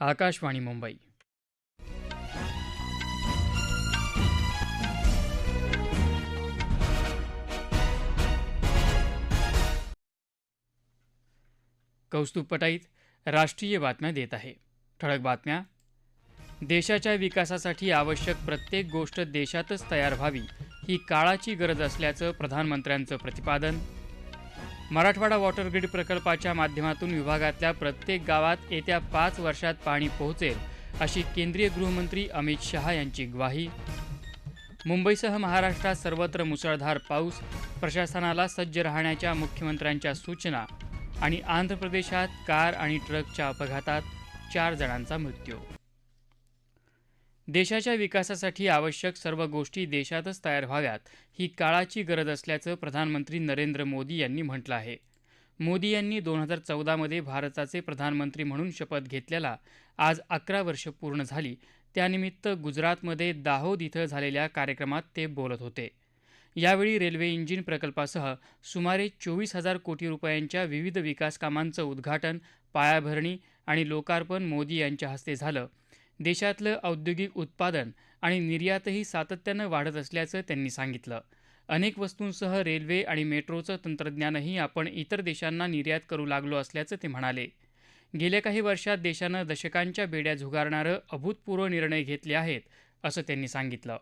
आकाशवाणी मुंबई. कौस्तुभ पटाईत राष्ट्रीय बातम्या देत आहे. ठळक बातम्या. देशाच्या विकासासाठी आवश्यक प्रत्येक गोष्ट देशातच तयार व्हावी ही काळाची गरज असल्याचं प्रधानमंत्र्यांचं प्रतिपादन. मराठवाडा वॉटर ग्रीड प्रकल्पाच्या माध्यमातून विभागातल्या प्रत्येक गावात येत्या पाच वर्षात पाणी पोहोचेल अशी केंद्रीय गृहमंत्री अमित शहा यांची ग्वाही. मुंबईसह महाराष्ट्रात सर्वत्र मुसळधार पाऊस प्रशासनाला सज्ज राहण्याच्या मुख्यमंत्र्यांच्या सूचना आणि आंध्र प्रदेशात कार आणि ट्रकच्या अपघातात चार जणांचा मृत्यू. देशाच्या विकासासाठी आवश्यक सर्व गोष्टी देशातच तयार व्हाव्यात ही काळाची गरज असल्याचं प्रधानमंत्री नरेंद्र मोदी यांनी म्हटलं आहे. मोदी यांनी दोन हजार चौदामध्ये भारताचे प्रधानमंत्री म्हणून शपथ घेतल्याला आज अकरा वर्ष पूर्ण झाली. त्यानिमित्त गुजरातमध्ये दाहोद इथं झालेल्या कार्यक्रमात ते बोलत होते. यावेळी रेल्वे इंजिन प्रकल्पासह सुमारे चोवीस हजार कोटी रुपयांच्या विविध विकास कामांचं उद्घाटन पायाभरणी आणि लोकार्पण मोदी यांच्या हस्ते झालं. देशातलं औद्योगिक उत्पादन आणि निर्यातही सातत्यानं वाढत असल्याचं त्यांनी सांगितलं. अनेक वस्तूंसह रेल्वे आणि मेट्रोचं तंत्रज्ञानही आपण इतर देशांना निर्यात करू लागलो असल्याचं ते म्हणाले. गेल्या काही वर्षात देशानं दशकांच्या बेड्या झुगारणारं अभूतपूर्व निर्णय घेतले आहेत असं त्यांनी सांगितलं.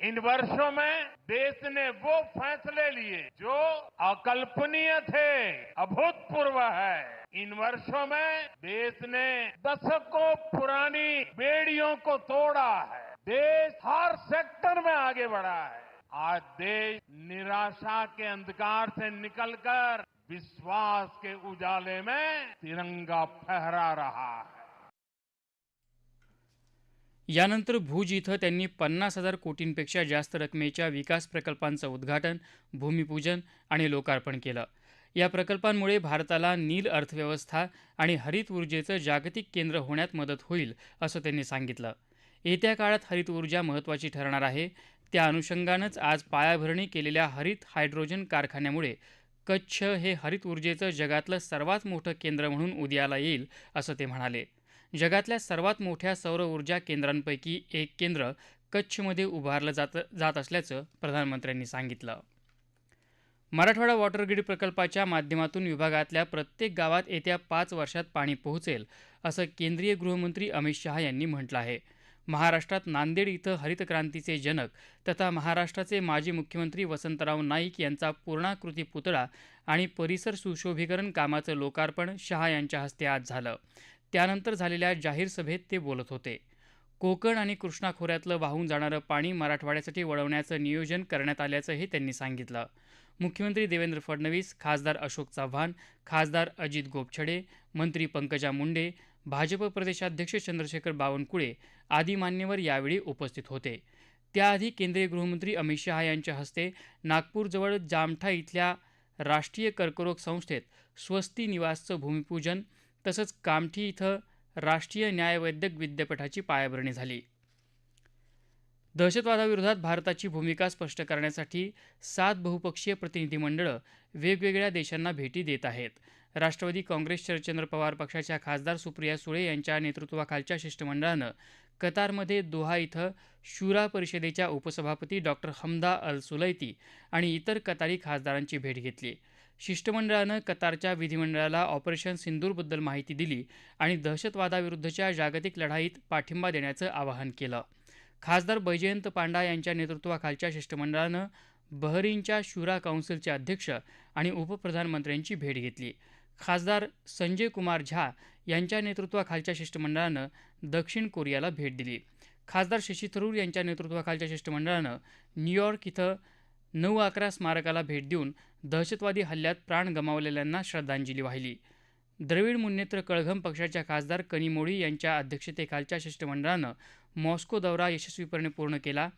इन वर्षों में देश ने वो फैसले लिए जो अकल्पनीय थे अभूतपूर्व है। इन वर्षों में देश ने दशकों पुरानी बेड़ियों को तोड़ा है। देश हर सेक्टर में आगे बढ़ा है। आज देश निराशा के अंधकार से निकलकर विश्वास के उजाले में तिरंगा फहरा रहा है। यानंतर भुज इथं त्यांनी पन्नास हज़ार कोटींपेक्षा जास्त रकमेच्या विकास प्रकल्पांचं उद्घाटन, भूमिपूजन आणि लोकार्पण केलं. या प्रकल्पांमुळे भारताला नील अर्थव्यवस्था आणि हरित ऊर्जेचं जागतिक केंद्र होण्यात मदत होईल असं त्यांनी सांगितलं. येत्या काळात हरित ऊर्जा महत्त्वाची ठरणार आहे. त्या अनुषंगानंच आज पायाभरणी केलेल्या हरित हायड्रोजन कारखान्यामुळे कच्छ हे हरित ऊर्जेचं जगातलं सर्वात मोठं केंद्र म्हणून उदयाला येईल असं ते म्हणाले. जगातल्या सर्वात मोठ्या सौर ऊर्जा केंद्रांपैकी एक केंद्र कच्छमध्ये उभारलं जात जात असल्याचं प्रधानमंत्र्यांनी सांगितलं. मराठवाडा वॉटर ग्रीड प्रकल्पाच्या माध्यमातून विभागातल्या प्रत्येक गावात येत्या पाच वर्षात पाणी पोहोचेल असं केंद्रीय गृहमंत्री अमित शहा यांनी म्हटलं आहे. महाराष्ट्रात नांदेड इथं हरित क्रांतीचे जनक तथा महाराष्ट्राचे माजी मुख्यमंत्री वसंतराव नाईक यांचा पूर्णाकृती पुतळा आणि परिसर सुशोभीकरण कामाचं लोकार्पण शहा यांच्या हस्ते आज झालं. त्यानंतर झालेल्या जाहीर सभेत ते बोलत होते. कोकण आणि कृष्णा खोऱ्यातलं वाहून जाणारं पाणी मराठवाड्यासाठी वळवण्याचं नियोजन करण्यात आल्याचंही त्यांनी सांगितलं. मुख्यमंत्री देवेंद्र फडणवीस खासदार अशोक चव्हाण खासदार अजित गोपछडे मंत्री पंकजा मुंडे भाजप प्रदेशाध्यक्ष चंद्रशेखर बावनकुळे आदी मान्यवर यावेळी उपस्थित होते. त्याआधी केंद्रीय गृहमंत्री अमित शहा यांच्या हस्ते नागपूरजवळ जामठा इथल्या राष्ट्रीय कर्करोग संस्थेत स्वस्ती निवासचं भूमिपूजन तसंच कामठी इथं राष्ट्रीय न्यायवैद्यक विद्यापीठाची पायाभरणी झाली. दहशतवादाविरोधात भारताची भूमिका स्पष्ट करण्यासाठी सात बहुपक्षीय प्रतिनिधीमंडळं वेगवेगळ्या देशांना भेटी देत आहेत. राष्ट्रवादी काँग्रेस शरदचंद्र पवार पक्षाच्या खासदार सुप्रिया सुळे यांच्या नेतृत्वाखालच्या शिष्टमंडळानं कतारमध्ये दोहा इथं शुरा परिषदेच्या उपसभापती डॉक्टर हमदा अल सुलैती आणि इतर कतारी खासदारांची भेट घेतली. शिष्टमंडळानं कतारच्या विधिमंडळाला ऑपरेशन सिंदूरबद्दल माहिती दिली आणि दहशतवादाविरुद्धच्या जागतिक लढाईत पाठिंबा देण्याचं आवाहन केलं. खासदार बैजयंत पांडा यांच्या नेतृत्वाखालच्या शिष्टमंडळानं बहरीनच्या शुरा काउन्सिलचे अध्यक्ष आणि उपप्रधानमंत्र्यांची भेट घेतली. खासदार संजय कुमार झा यांच्या नेतृत्वाखालच्या शिष्टमंडळानं दक्षिण कोरियाला भेट दिली. खासदार शशी थरूर यांच्या नेतृत्वाखालच्या शिष्टमंडळानं न्यूयॉर्क इथं नऊ अकरा स्मारकाला भेट देऊन दहशतवादी हल्ल्यात प्राण गमावलेल्यांना श्रद्धांजली वाहिली. द्रविड मुन्नेत्र कळघम पक्षाच्या खासदार कनिमोळी यांच्या अध्यक्षतेखालच्या शिष्टमंडळानं मॉस्को दौरा यशस्वीपणे पूर्ण केला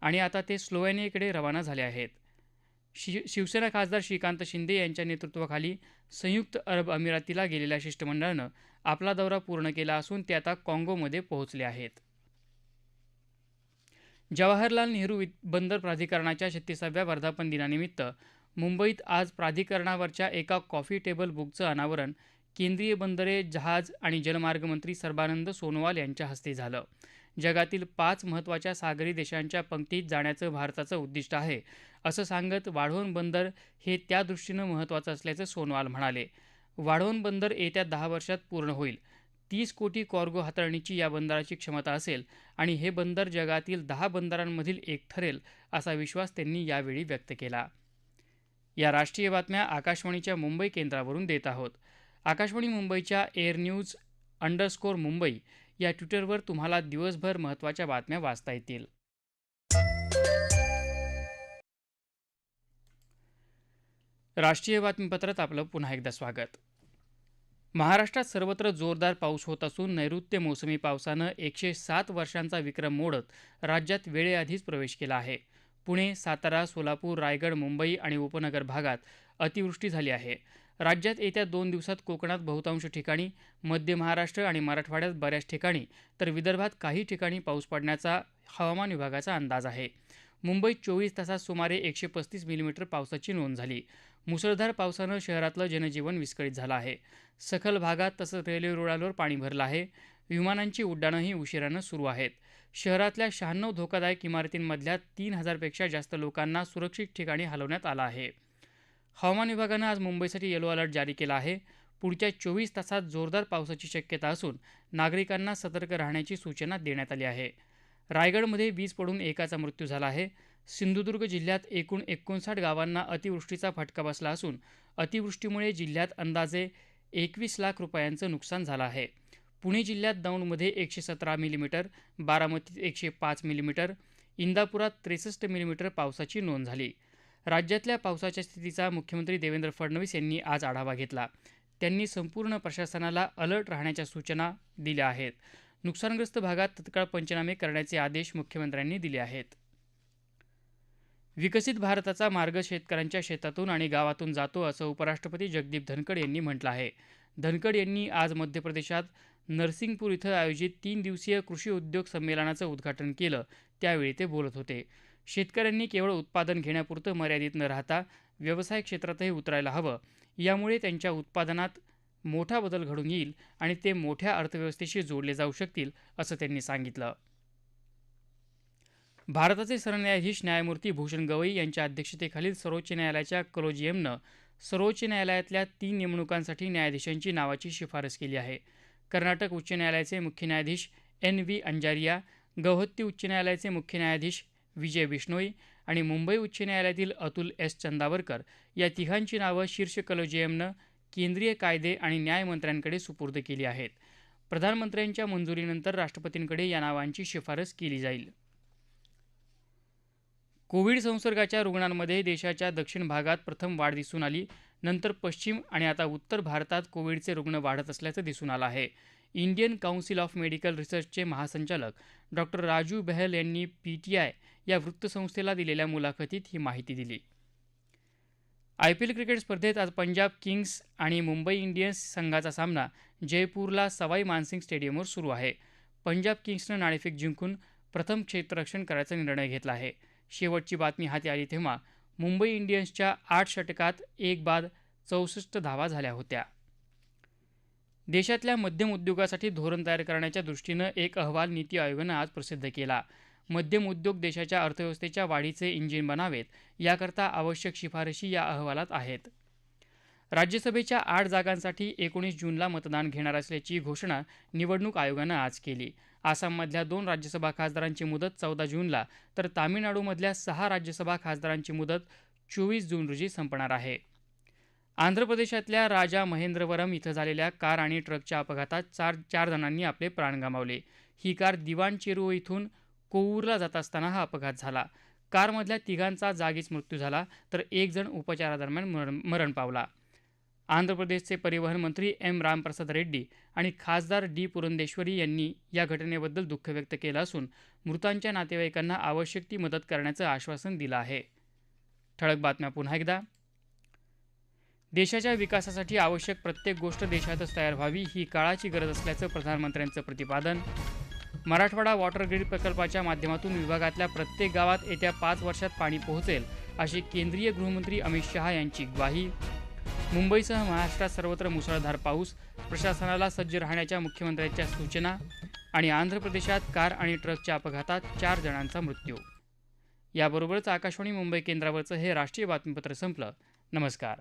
आणि आता ते स्लोवेनियाकडे रवाना झाले आहेत. शि शिवसेना खासदार श्रीकांत शिंदे यांच्या नेतृत्वाखाली संयुक्त अरब अमिरातीला गेलेल्या शिष्टमंडळानं आपला दौरा पूर्ण केला असून ते आता काँगोमध्ये पोहोचले आहेत. जवाहरलाल नेहरू बंदर प्राधिकरणाच्या छत्तीसाव्या वर्धापन दिनानिमित्त मुंबईत आज प्राधिकरणावरच्या एका कॉफी टेबल बुकचं अनावरण केंद्रीय बंदरे जहाज आणि जलमार्ग मंत्री सर्बानंद सोनोवाल यांच्या हस्ते झालं. जगातील पाच महत्त्वाच्या सागरी देशांच्या पंक्तीत जाण्याचं भारताचं उद्दिष्ट आहे असं सांगत वाढवण बंदर हे त्या दृष्टीनं महत्त्वाचं असल्याचं सोनोवाल म्हणाले. वाढवण बंदर येत्या दहा वर्षात पूर्ण होईल. तीस कोटी कॉर्गो हाताळणीची या बंदराची क्षमता असेल आणि हे बंदर जगातील दहा बंदरांमधील एक ठरेल असा विश्वास त्यांनी यावेळी व्यक्त केला. या राष्ट्रीय बातम्या आकाशवाणीच्या मुंबई केंद्रावरून देत आहोत. आकाशवाणी मुंबईच्या एअर न्यूज अंडरस्कोर मुंबई या ट्विटरवर तुम्हाला दिवसभर महत्त्वाच्या बातम्या वाचता येतील. राष्ट्रीय बातमीपत्रात आपलं पुन्हा एकदा स्वागत. महाराष्ट्रात सर्वत्र जोरदार पाऊस होत असून नैऋत्य मोसमी पावसानं एकशे सात वर्षांचा विक्रम मोडत राज्यात वेळेआधीच प्रवेश केला आहे. पुणे सातारा सोलापूर रायगड मुंबई आणि उपनगर भागात अतिवृष्टी झाली आहे. राज्यात येत्या दोन दिवसात कोकणात बहुतांश ठिकाणी मध्य महाराष्ट्र आणि मराठवाड्यात बऱ्याच ठिकाणी तर विदर्भात काही ठिकाणी पाऊस पडण्याचा हवामान विभागाचा अंदाज आहे. मुंबईत चोवीस तासात सुमारे एकशे पस्तीस मिलीमीटर पावसाची नोंद झाली. मुसळधार पावसानं शहरातलं जनजीवन विस्कळीत झालं आहे. सखल भागात तसंच रेल्वे रुळांवर पाणी भरलं आहे. विमानांची उड्डाणंही उशिरानं सुरू आहेत. शहरातल्या शहाण्णव धोकादायक इमारतींमधल्या तीन हजारपेक्षा जास्त लोकांना सुरक्षित ठिकाणी हलवण्यात आलं आहे. हवामान विभागानं आज मुंबईसाठी येलो अलर्ट जारी केला आहे. पुढच्या चोवीस तासात जोरदार पावसाची शक्यता असून नागरिकांना सतर्क राहण्याची सूचना देण्यात आली आहे. रायगडमध्ये वीज पडून एकाचा मृत्यू झाला आहे. सिंधुदुर्ग जिल्ह्यात एकूण एकोणसाठ गावांना अतिवृष्टीचा फटका बसला असून अतिवृष्टीमुळे जिल्ह्यात अंदाजे एकवीस लाख रुपयांचं नुकसान झालं आहे. पुणे जिल्ह्यात दौंडमध्ये एकशे सतरा मिलीमीटर बारामतीत एकशे पाच मिलीमीटर इंदापुरात त्रेसष्ट मिलीमीटर पावसाची नोंद झाली. राज्यातल्या पावसाच्या स्थितीचा मुख्यमंत्री देवेंद्र फडणवीस यांनी आज आढावा घेतला. त्यांनी संपूर्ण प्रशासनाला अलर्ट राहण्याच्या सूचना दिल्या आहेत. नुकसानग्रस्त भागात तत्काळ पंचनामे करण्याचे आदेश मुख्यमंत्र्यांनी दिले आहेत. विकसित भारताचा मार्ग शेतकऱ्यांच्या शेतातून आणि गावातून जातो असं उपराष्ट्रपती जगदीप धनखड यांनी म्हटलं आहे. धनखड यांनी आज मध्य प्रदेशात नरसिंगपूर इथं आयोजित तीन दिवसीय कृषी उद्योग संमेलनाचं उद्घाटन केलं. त्यावेळी ते बोलत होते. शेतकऱ्यांनी केवळ उत्पादन घेण्यापुरतं मर्यादित न राहता व्यवसाय क्षेत्रातही उतरायला हवं. यामुळे त्यांच्या उत्पादनात मोठा बदल घडून येईल आणि ते मोठ्या अर्थव्यवस्थेशी जोडले जाऊ शकतील असं त्यांनी सांगितलं. भारताचे सरन्यायाधीश न्यायमूर्ती भूषण गवई यांच्या अध्यक्षतेखालील सर्वोच्च न्यायालयाच्या कलोजियमनं सर्वोच्च न्यायालयातल्या तीन नेमणुकांसाठी न्यायाधीशांची नावाची शिफारस केली आहे. कर्नाटक उच्च न्यायालयाचे मुख्य न्यायाधीश एन व्ही अंजारिया गौहत्ती उच्च न्यायालयाचे मुख्य न्यायाधीश विजय बिष्णोई आणि मुंबई उच्च न्यायालयातील अतुल एस. चंदावरकर या तिघांची नावं शीर्ष कलोजियमनं केंद्रीय कायदे आणि न्याय मंत्र्यांकडे सुपूर्द केली आहेत. प्रधानमंत्र्यांच्या मंजुरीनंतर राष्ट्रपतींकडे या नावांची शिफारस केली जाईल. कोविड संसर्गाच्या रुग्णांमध्ये देशाच्या दक्षिण भागात प्रथम वाढ दिसून आली. नंतर पश्चिम आणि आता उत्तर भारतात कोविडचे रुग्ण वाढत असल्याचं दिसून आलं आहे. इंडियन काउन्सिल ऑफ मेडिकल रिसर्चचे महासंचालक डॉक्टर राजू बेहल यांनी पी टी आय या वृत्तसंस्थेला दिलेल्या मुलाखतीत ही माहिती दिली. आय पी एल क्रिकेट स्पर्धेत आज पंजाब किंग्स आणि मुंबई इंडियन्स संघाचा सामना जयपूरला सवाई मानसिंग स्टेडियमवर सुरू आहे. पंजाब किंग्सनं नाणेफेक जिंकून प्रथम क्षेत्ररक्षण करायचा निर्णय घेतला आहे. शेवटची बातमी हाती आली तेव्हा मुंबई इंडियन्सच्या आठ षटकात एक बाद चौसष्ट धावा झाल्या होत्या. देशातल्या मध्यम उद्योगासाठी धोरण तयार करण्याच्या दृष्टीनं एक अहवाल नीती आयोगानं आज प्रसिद्ध केला. मध्यम उद्योग देशाच्या अर्थव्यवस्थेच्या वाढीचे इंजिन बनावेत याकरता आवश्यक शिफारशी या अहवालात आहेत. राज्यसभेच्या आठ जागांसाठी एकोणीस जूनला मतदान घेणार असल्याची घोषणा निवडणूक आयोगानं आज केली. आसाममधल्या दोन राज्यसभा खासदारांची मुदत चौदा जूनला तर तामिळनाडूमधल्या सहा राज्यसभा खासदारांची मुदत चोवीस जून रोजी संपणार आहे. आंध्र प्रदेशातल्या राजा महेंद्रवरम इथं झालेल्या कार आणि ट्रकच्या अपघातात चार चार जणांनी आपले प्राण गमावले. ही कार दिवाण चेरू इथून कोवूरला जात असताना हा अपघात झाला. कारमधल्या तिघांचा जागीच मृत्यू झाला तर एक जण उपचारादरम्यान मरण मरण पावला. आंध्र प्रदेशचे परिवहन मंत्री एम रामप्रसाद रेड्डी आणि खासदार डी पुरंदेश्वरी यांनी या घटनेबद्दल दुःख व्यक्त केलं असून मृतांच्या नातेवाईकांना आवश्यक ती मदत करण्याचं आश्वासन दिलं आहे. ठळक बातम्या पुन्हा एकदा. देशाच्या विकासासाठी आवश्यक प्रत्येक गोष्ट देशातच तयार व्हावी ही काळाची गरज असल्याचं प्रधानमंत्र्यांचं प्रतिपादन. मराठवाडा वॉटर ग्रीड प्रकल्पाच्या माध्यमातून विभागातल्या प्रत्येक गावात येत्या पाच वर्षात पाणी पोहोचेल अशी केंद्रीय गृहमंत्री अमित शहा यांची ग्वाही. मुंबईसह महाराष्ट्रात सर्वत्र मुसळधार पाऊस प्रशासनाला सज्ज राहण्याच्या मुख्यमंत्र्यांच्या सूचना आणि आंध्र प्रदेशात कार आणि ट्रकच्या अपघातात चार जणांचा मृत्यू. याबरोबरच आकाशवाणी मुंबई केंद्रावरचं हे राष्ट्रीय बातमीपत्र संपलं. नमस्कार.